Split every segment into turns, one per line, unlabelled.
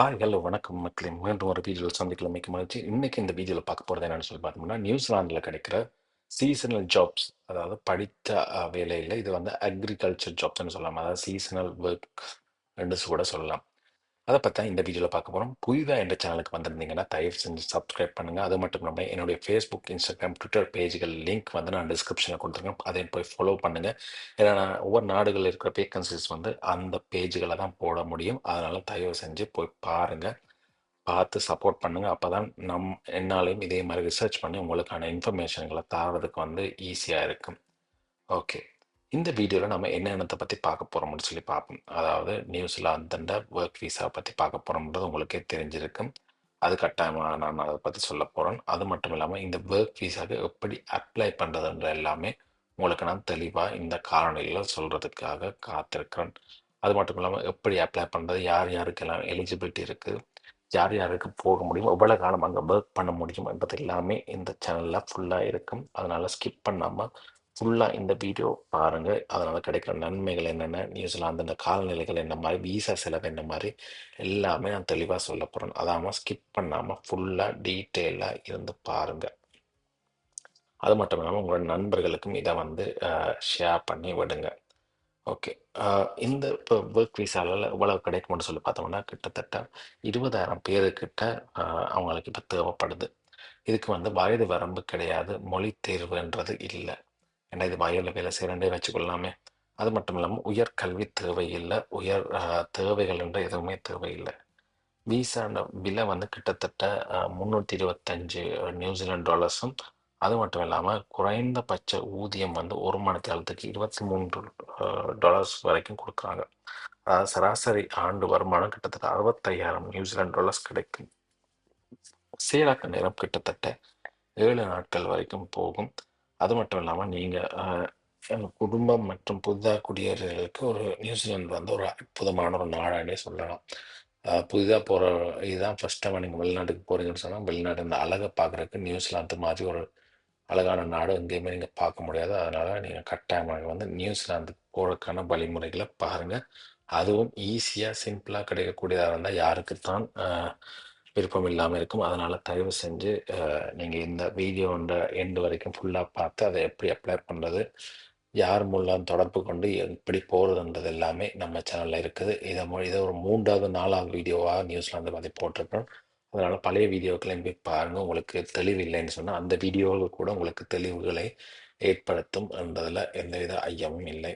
Hi, hello, வணக்கம் மக்களே! மீண்டும் ஒரு வீடியோவில் சந்திக்கல மிக்க மகிழ்ச்சி. இன்னைக்கு இந்த வீடியோவில் பார்க்க போகிறது என்னென்னு சொல்லி பார்த்தோம்னா, நியூசிலாந்துல கிடைக்கிற சீசனல் ஜாப்ஸ். அதாவது படித்த வேலையில் இது வந்து அக்ரிகல்ச்சர் ஜாப்ஸ்னு சொல்லலாம். அதாவது சீசனல் ஒர்க் என்று கூட சொல்லலாம். அதை பற்றி தான் இந்த வீடியோவில் பார்க்க போகிறோம் புதிதாக எந்த சேனலுக்கு வந்திருந்தீங்கன்னா, தயவு செஞ்சு சப்ஸ்கிரைப் பண்ணுங்கள் அது மட்டும் இல்லாமல் என்னுடைய ஃபேஸ்புக் இன்ஸ்டாகிராம் ட்விட்டர் பேஜ்கள் லிங்க் வந்து நான் டிஸ்கிரிப்ஷனில் கொடுத்துருக்கேன் அதையும் போய் ஃபாலோ பண்ணுங்கள் ஏன்னா, நான் ஒவ்வொரு நாடுகளில் இருக்கிற வேக்கன்சிஸ் வந்து அந்த பேஜ்கள தான் போட முடியும். அதனால் தயவு செஞ்சு போய் பாருங்கள் பார்த்து சப்போர்ட் பண்ணுங்கள் அப்போ தான் நம் என்னாலையும் இதே மாதிரி ரிசர்ச் பண்ணி உங்களுக்கான இன்ஃபர்மேஷன்களை தாரதுக்கு வந்து ஈஸியாக இருக்கும். ஓகே. இந்த வீடியோவில் நம்ம என்னென்னத்தை பற்றி பார்க்க போகிறோம்னு சொல்லி பார்ப்போம். அதாவது நியூசிலாந்துன்ற ஒர்க் விசாவ பற்றி பார்க்க போகிறோம்ன்றது உங்களுக்கே தெரிஞ்சிருக்கும். அது கட்டாயமாக நான் அதை பற்றி சொல்லப் போகிறேன் அது மட்டும் இல்லாமல் இந்த ஒர்க் விசாக்கு எப்படி அப்ளை பண்ணுறதுன்ற எல்லாமே உங்களுக்கு நான் தெளிவாக இந்த காரணிகளை சொல்கிறதுக்காக காத்திருக்கிறேன். அது மட்டும் இல்லாமல் எப்படி அப்ளை பண்ணுறது யார் யாருக்கெல்லாம் எலிஜிபிலிட்டி இருக்குது யார் யாருக்கு போக முடியும்? எவ்வளோ காலம் அங்கே ஒர்க் பண்ண முடியும்? என்பது எல்லாமே இந்த சேனலில் ஃபுல்லாக இருக்கும். அதனால் ஸ்கிப் பண்ணாமல் ஃபுல்லாக இந்த வீடியோ பாருங்கள் அதனால் கிடைக்கிற நன்மைகள் என்னென்ன? நியூசிலாந்துன்ற காலநிலைகள் என்ன மாதிரி வீசா செலவு என்ன மாதிரி எல்லாமே நான் தெளிவாக சொல்லப் போகிறேன் அதாமல் ஸ்கிப் பண்ணாமல் ஃபுல்லாக டீட்டெயிலாக இருந்து பாருங்கள் அது மட்டும் இல்லாமல் உங்களோட நண்பர்களுக்கும் இதை வந்து ஷேர் பண்ணி விடுங்க. ஓகே. இந்த இப்போ ஒர்க் விசால இவ்வளவு கிடைக்கும்னு சொல்லி பார்த்தோம்னா, கிட்டத்தட்ட 20,000 பேருக்கிட்ட அவங்களுக்கு இப்போ தேவைப்படுது. இதுக்கு வந்து வயது வரம்பு கிடையாது. மொழி தேர்வுன்றது இல்லை ஏன்னா இது வயலில் வேலை செய்கிறேன்னே வச்சுக்கொள்ளலாமே. அது மட்டும் இல்லாமல் உயர் கல்வி தேவையில்ல. உயர் தேவைகள் என்ற எதுவுமே தேவையில்லை விசான விலை வந்து கிட்டத்தட்ட முந்நூற்றி இருபத்தஞ்சு நியூசிலாந்து டாலர்ஸும், அது மட்டும் இல்லாமல் குறைந்தபட்ச ஊதியம் வந்து ஒரு மணி காலத்துக்கு இருபத்தி மூன்று டாலர்ஸ் வரைக்கும் கொடுக்குறாங்க அதாவது சராசரி ஆண்டு வருமானம் கிட்டத்தட்ட 65,000 நியூசிலாந்து டாலர்ஸ் கிடைக்கும். செயலாக்க நேரம் கிட்டத்தட்ட ஏழு நாட்கள் வரைக்கும் போகும். அது மட்டும் இல்லாமல் நீங்கள் குடும்பம் மற்றும் புதிதாக குடியேறியவர்களுக்கு ஒரு நியூசிலாந்து வந்து ஒரு அற்புதமான ஒரு நாடானே சொல்லலாம். புதிதாக போகிற இதுதான் ஃபர்ஸ்ட் டைம் நீங்கள் வெளிநாட்டுக்கு போகிறீங்கன்னு சொன்னால் வெளிநாடு இந்த அழகை பார்க்கறதுக்கு நியூசிலாந்து மாதிரி ஒரு அழகான நாடு எங்கேயுமே நீங்கள் பார்க்க முடியாது. அதனால் நீங்கள் கட்டாயமாக வந்து நியூசிலாந்துக்கு போகிறதுக்கான வழிமுறைகளை பாருங்கள் அதுவும் ஈஸியாக சிம்பிளாக கிடைக்கக்கூடியதாக இருந்தால் யாருக்குத்தான் விருப்பம் இல்லாமல் இருக்கும். அதனால் தயவு செஞ்சு நீங்கள் இந்த வீடியோன்ற எண்டு வரைக்கும் ஃபுல்லாக பார்த்து அதை எப்படி அப்ளை பண்ணுறது யார் மூலம் தொடர்பு கொண்டு எப்படி போகிறதுன்றது எல்லாமே நம்ம சேனலில் இருக்குது. இதை மொழி இதை ஒரு 3வது, 4வது வீடியோவா நியூசிலாந்த பார்த்து போட்டிருக்கிறோம். அதனால் பழைய வீடியோக்களையும் போய் பாருங்கள் உங்களுக்கு தெளிவு இல்லைன்னு சொன்னால் அந்த வீடியோவில் கூட உங்களுக்கு தெளிவுகளை ஏற்படுத்தும் என்றதில் எந்தவித ஐயமும் இல்லை.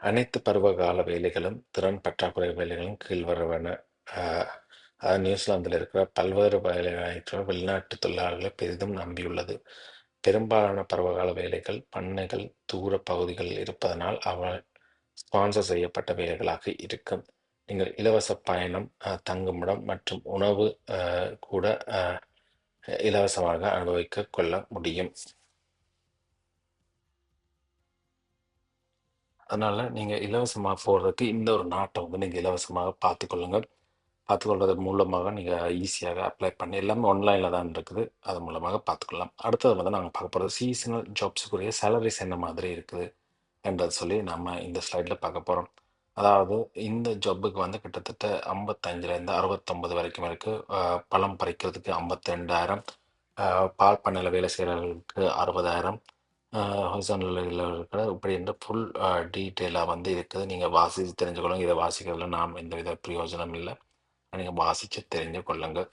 அனைத்து பருவகால வேலைகளும், திறன் பற்றாக்குறை வேலைகளும் கீழ்வருவன. அது நியூசிலாந்தில் இருக்கிற பல்வேறு வேலைவாய்ப்பு வெளிநாட்டு தொழிலாளர்களை பெரிதும் நம்பியுள்ளது. பெரும்பாலான பருவகால வேலைகள் பண்ணைகள், தூர பகுதிகளில் இருப்பதனால் அவள் ஸ்பான்சர் செய்யப்பட்ட வேலைகளாக இருக்கும். நீங்கள் இலவச பயணம், தங்குமிடம் மற்றும் உணவு கூட இலவசமாக அனுபவிக்க கொள்ள முடியும். அதனால நீங்க இலவசமா போறதுக்கு இந்த ஒரு நாட்டை வந்து நீங்க இலவசமாக பார்த்துக்கொள்ளுங்கள் பார்த்துக்கொள்வது மூலமாக நீங்கள் ஈஸியாக அப்ளை பண்ணி எல்லாமே ஆன்லைனில் தான் இருக்குது. அது மூலமாக பார்த்துக்கொள்ளலாம். அடுத்தது வந்து நாங்கள் பார்க்க போகிறது சீசனல் ஜாப்ஸ்க்குரிய சேலரிஸ் என்ன மாதிரி இருக்குது என்றதை சொல்லி நம்ம இந்த ஸ்லைடில் பார்க்க போகிறோம் அதாவது இந்த ஜாப்புக்கு வந்து கிட்டத்தட்ட 55லேருந்து 69 வரைக்கும் இருக்குது பழம் பறிக்கிறதுக்கு ஐம்பத்தெண்டாயிரம் பால் பண்ணையில் வேலை செய்கிறவர்களுக்கு அறுபதாயிரம் ஹொசனில் இருக்கிற இப்படி என்று ஃபுல் டீட்டெயிலாக வந்து இருக்குது. நீங்கள் வாசித்து தெரிஞ்சுக்கணும் இதை வாசிக்கிறதுல நாம் எந்த வித பிரயோஜனம் இல்லை நீங்கள் வாசித்து தெரிஞ்சு கொள்ளுங்கள்.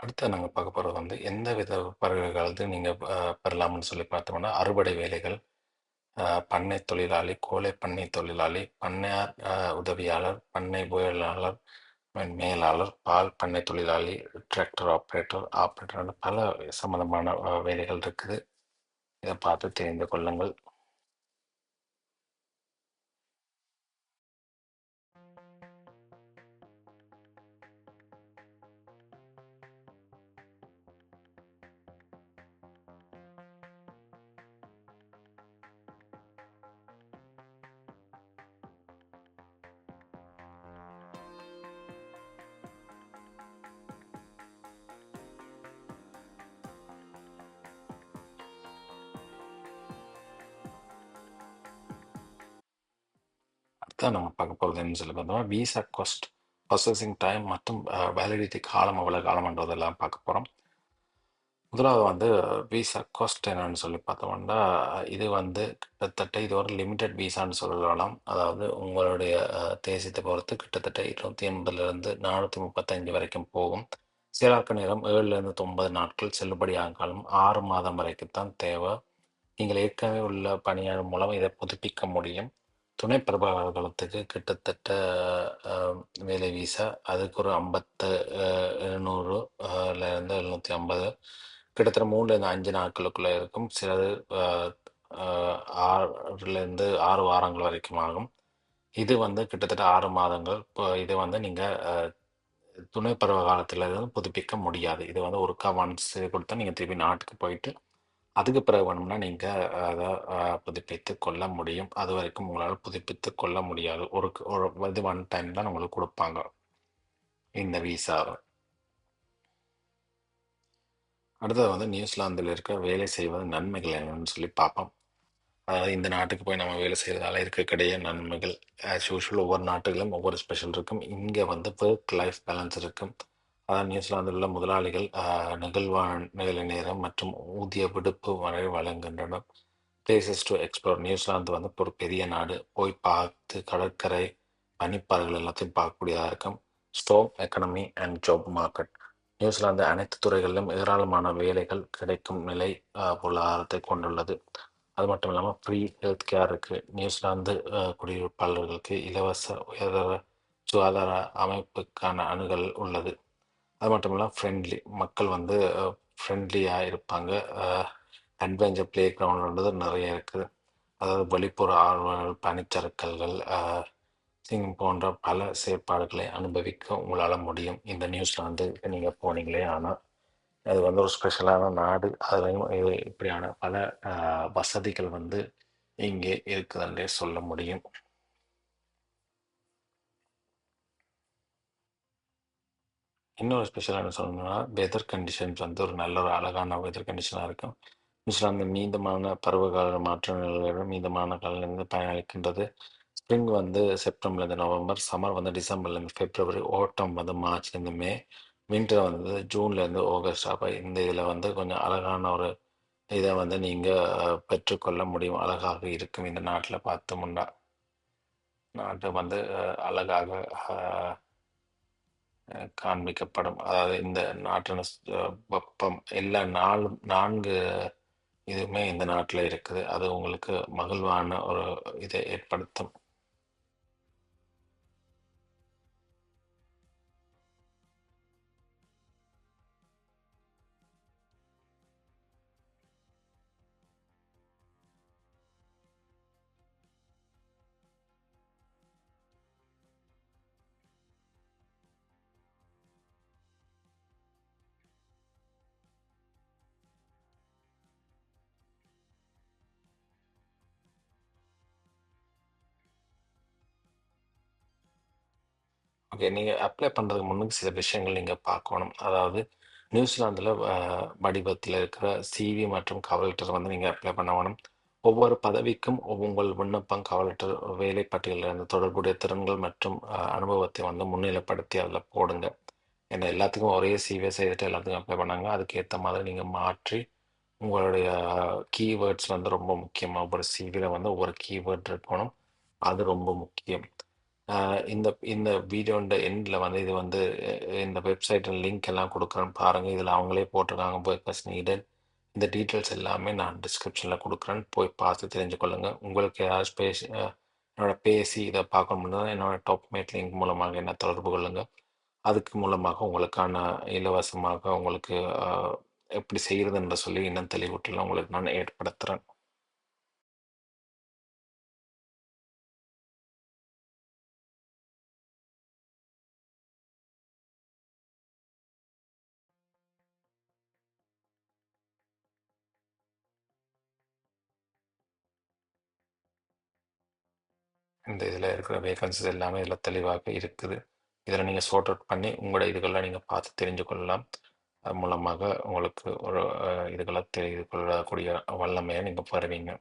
அடுத்து நாங்கள் பார்க்க போகிறது வந்து எந்த வித பருவகாலத்துல நீங்கள் பெறலாம்னு சொல்லி பார்த்தோம்னா, அறுவடை வேலைகள், பண்ணை தொழிலாளி, கோழை பண்ணை தொழிலாளி, பண்ணையார் உதவியாளர், பண்ணை புயலாளர் மேலாளர், பால் பண்ணை தொழிலாளி, டிராக்டர் ஆப்ரேட்டர் ஆப்ரேட்டர் பல சம்மந்தமான வேலைகள் இருக்குது. இதை பார்த்து தெரிந்து கொள்ளுங்கள். தான் நம்ம பார்க்க போகிறதுன்னு சொல்லி பார்த்தோம்னா, விசா காஸ்ட், ப்ராசஸிங் டைம் மற்றும் வேலிடிட்டி காலம் எவ்வளோ காலம்ன்றதெல்லாம் பார்க்க போகிறோம் முதலாவது வந்து விசா காஸ்ட் என்னன்னு சொல்லி பார்த்தோம்னா, இது வந்து கிட்டத்தட்ட இது ஒரு லிமிட்டட் விசான்னு சொல்லலாம். அதாவது உங்களுடைய தேசியத்தை பொறுத்து கிட்டத்தட்ட 280லிருந்து 435 வரைக்கும் போகும். சிலாக்க நேரம் 7லிருந்து 90 நாட்கள், செல்லுபடியாகும் காலம் ஆறு மாதம் வரைக்கும் தான் தேவை. நீங்கள் ஏற்கனவே உள்ள பணியாளர் மூலம் இதை புதுப்பிக்க முடியும். துணை பிரபாகரத்துக்கு கிட்டத்தட்ட வேலை வீசா அதுக்கு ஒரு 50 அ 700 அ லேருந்து 750 கிட்டத்தட்ட மூணுலேருந்து அஞ்சு நாட்களுக்குள்ளே இருக்கும். சிலது அ அ 6லேருந்து 6 வாரங்கள் வரைக்கும் ஆகும். இது வந்து கிட்டத்தட்ட ஆறு மாதங்கள். இப்போ இது வந்து நீங்கள் துணை பருவ காலத்தில் இருந்து புதுப்பிக்க முடியாது. இது வந்து ஒருக்கா ஒன்ஸ் கொடுத்தா நீங்கள் திருப்பி நாட்டுக்கு போயிட்டு, அதுக்கு பிறகு வேணும்னா நீங்கள் அதை புதுப்பித்து கொள்ள முடியும். அது வரைக்கும் உங்களால் புதுப்பித்துக் கொள்ள முடியாது. ஒரு ஒரு இது ஒன் டைம் தான் உங்களுக்கு கொடுப்பாங்க இந்த விசாவை அடுத்தது வந்து நியூசிலாந்தில் இருக்க வேலை செய்வது நன்மைகள் என்னன்னு சொல்லி பார்ப்போம். அதாவது இந்த நாட்டுக்கு போய் நம்ம வேலை செய்கிறதால இருக்கக்கூடிய நன்மைகள் ஆஸ் யூஷுவல் ஒவ்வொரு நாட்டுகளிலும் ஒவ்வொரு ஸ்பெஷல் இருக்கும். இங்கே வந்து ஒர்க் லைஃப் பேலன்ஸ் இருக்கும். அதாவது முதலாளிகள் அ நெகிழ்வான நேரம் மற்றும் ஊதிய விடுப்பு வரை வழங்குகின்றனர். பிளேசஸ் டூ எக்ஸ்ப்ளோர் நியூசிலாந்து வந்து ஒரு பெரிய நாடு. போய் பார்த்து கடற்கரை, பனிப்பாறைகள் எல்லாத்தையும் பார்க்கக்கூடியதாக இருக்கும். Strong economy and job market New Zealand அனைத்து துறைகளிலும் ஏராளமான வேலைகள் கிடைக்கும் நிலை பொருளாதாரத்தை கொண்டுள்ளது. அது மட்டும் இல்லாமல் ஃப்ரீ ஹெல்த் கேர் இருக்குது நியூசிலாந்து குடியிருப்பாளர்களுக்கு இலவச உயர்தர சுகாதார அமைப்புக்கான அணுகல் உள்ளது. அது மட்டும் இல்லாம ஃப்ரெண்ட்லி மக்கள் வந்து ஃப்ரெண்ட்லியாக இருப்பாங்க. அட்வென்ச்சர் பிளே கிரவுண்டுன்றது நிறைய இருக்குது. அதாவது வெளிப்புற ஆர்வங்கள் பனிச்சறுக்கல்கள், அ போன்ற பல செயற்பாடுகளை அனுபவிக்க உங்களால் முடியும். இந்த நியூசிலாந்துக்கு நீங்கள் போனீங்களே ஆனால் அது வந்து ஒரு ஸ்பெஷலான நாடு. அதுலேயும் இது இப்படியான பல வசதிகள் வந்து இங்கே இருக்குதுன்றே சொல்ல முடியும். இன்னொரு ஸ்பெஷலா என்ன சொல்லணும்னா, வெதர் கண்டிஷன்ஸ் வந்து ஒரு நல்ல ஒரு அழகான வெதர் கண்டிஷனா இருக்கும். நியூசிலாந்து மீதமான பருவகால மாற்ற நிலைகளுடன் மீதமான காலநிலை பயனளிக்கின்றது. ஸ்ப்ரிங் வந்து செப்டம்பர்லேருந்து நவம்பர், சம்மர் வந்து டிசம்பர்லேருந்து பிப்ரவரி, ஓட்டம் வந்து மார்ச்லேருந்து மே, வின்டர் வந்து ஜூன்லேருந்து ஆகஸ்ட். அப்போ இந்த இதில வந்து கொஞ்சம் அழகான ஒரு இத வந்து நீங்க பெற்றுக்கொள்ள முடியும். அழகாக இருக்கும் இந்த நாட்ல பார்த்தோம்னா. நாட்டை வந்து அ அழகாக அ காண்பிக்கப்படும். அதாவது இந்த நாட்டின வெப்பம் எல்லா நாளும் நான்கு இதுவுமே இந்த நாட்டில் இருக்குது. அது உங்களுக்கு மகிழ்வான ஒரு இதை ஏற்படுத்தும். ஓகே. நீங்கள் அப்ளை பண்ணுறதுக்கு முன்னுக்கு சில விஷயங்கள் நீங்கள் பார்க்கணும். அதாவது நியூசிலாந்தில் வடிவத்தில் இருக்கிற சிவி மற்றும் கவர் லெட்டர் வந்து நீங்கள் அப்ளை பண்ண ஒவ்வொரு பதவிக்கும் உங்கள் விண்ணப்பம், கவர் லெட்டர், வேலை பட்டியலில் இருந்து தொடர்புடைய திறன்கள் மற்றும் அனுபவத்தை வந்து முன்னிலைப்படுத்தி அதில் போடுங்க. ஏன்னா எல்லாத்துக்கும் ஒரே சிவியை செய்துட்டு எல்லாத்துக்கும் அப்ளை பண்ணாங்க. அதுக்கேற்ற மாதிரி நீங்கள் மாற்றி உங்களுடைய கீவேர்ட்ஸ் வந்து ரொம்ப முக்கியமாக ஒவ்வொரு சிவியில் வந்து ஒவ்வொரு கீவேர்ட் இருக்கணும். அது ரொம்ப முக்கியம். இந்த இந்த வீடியோண்ட எண்டில் வந்து இது வந்து இந்த வெப்சைட் லிங்க் எல்லாம் கொடுக்குறேன் பாருங்கள் இதில் அவங்களே போட்டிருக்காங்க வொர்க்கர்ஸ் நீடட். இந்த டீட்டெயில்ஸ் எல்லாமே நான் டிஸ்கிரிப்ஷனில் கொடுக்குறேன் போய் பார்த்து தெரிஞ்சுக்கொள்ளுங்க. உங்களுக்கு ஏதாவது பேசி அ என்னோட பேசி இத பார்க்கணும்னா என்னோட டாப்மேட் லிங்க் மூலமாக என்ன தொடர்பு கொள்ளுங்கள் அதுக்கு மூலமாக உங்களுக்கான இலவசமாக உங்களுக்கு எப்படி செய்கிறதுன்ற சொல்லி இன்னும் தெளிவுட்டில் உங்களுக்கு நான் ஏற்படுத்துகிறேன் இந்த இதில் இருக்கிற வேகன்சிஸ் எல்லாமே இதில் தெளிவாக இருக்குது. இதில் நீங்கள் சோர்ட் அவுட் பண்ணி உங்களோட இதுகளெலாம் நீங்கள் பார்த்து தெரிஞ்சு கொள்ளலாம். அது மூலமாக உங்களுக்கு ஒரு இதுகளை தெரிந்து கொள்ளக்கூடிய வல்லமையை நீங்கள் பெறுவீங்க.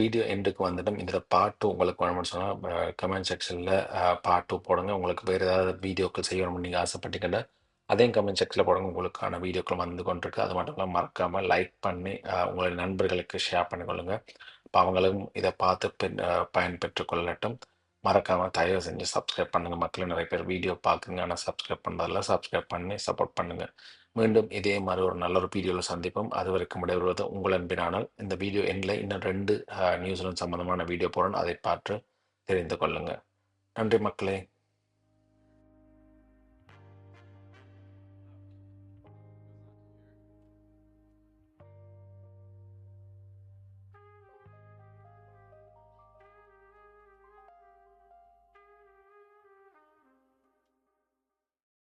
வீடியோ எண்டுக்கு வந்துட்டோம். இதில் பார்ட் டூ உங்களுக்கு வேணும்னு சொன்னால் கமெண்ட் செக்ஷனில் பார்ட் டூ போடுங்க. உங்களுக்கு வேறு ஏதாவது வீடியோக்கள் செய்யணும்னு நீங்கள் ஆசைப்பட்டீங்கன்னா, அதையும் கமெண்ட் செக்ஷனில் போடுங்க. உங்களுக்கான வீடியோக்கள் வந்து கொண்டிருக்கு. அது மட்டும் இல்லாமல் மறக்காமல் லைக் பண்ணி, உங்களுடைய நண்பர்களுக்கு ஷேர் பண்ணிக்கொள்ளுங்க. இப்போ அவங்களும் இதை பார்த்து பின் பயன்பெற்று கொள்ளட்டும். மறக்காமல் தயவு செஞ்சு சப்ஸ்கிரைப் பண்ணுங்கள் மக்கள் நிறைய பேர் வீடியோ பார்க்குங்க ஆனால் சப்ஸ்கிரைப் பண்ணுறதில்ல சப்ஸ்கிரைப் பண்ணி சப்போர்ட் பண்ணுங்கள் மீண்டும் இதே மாதிரி ஒரு நல்ல ஒரு வீடியோவில் சந்திப்போம். அதுவரைக்கும் விடைபெறுவது உங்கள் அன்பினானால் இந்த வீடியோ எண்ணில் இன்னும் 2 அ நியூசிலாந்து சம்பந்தமான வீடியோ போடணும் அதை பார்த்து தெரிந்து கொள்ளுங்கள் நன்றி மக்களே!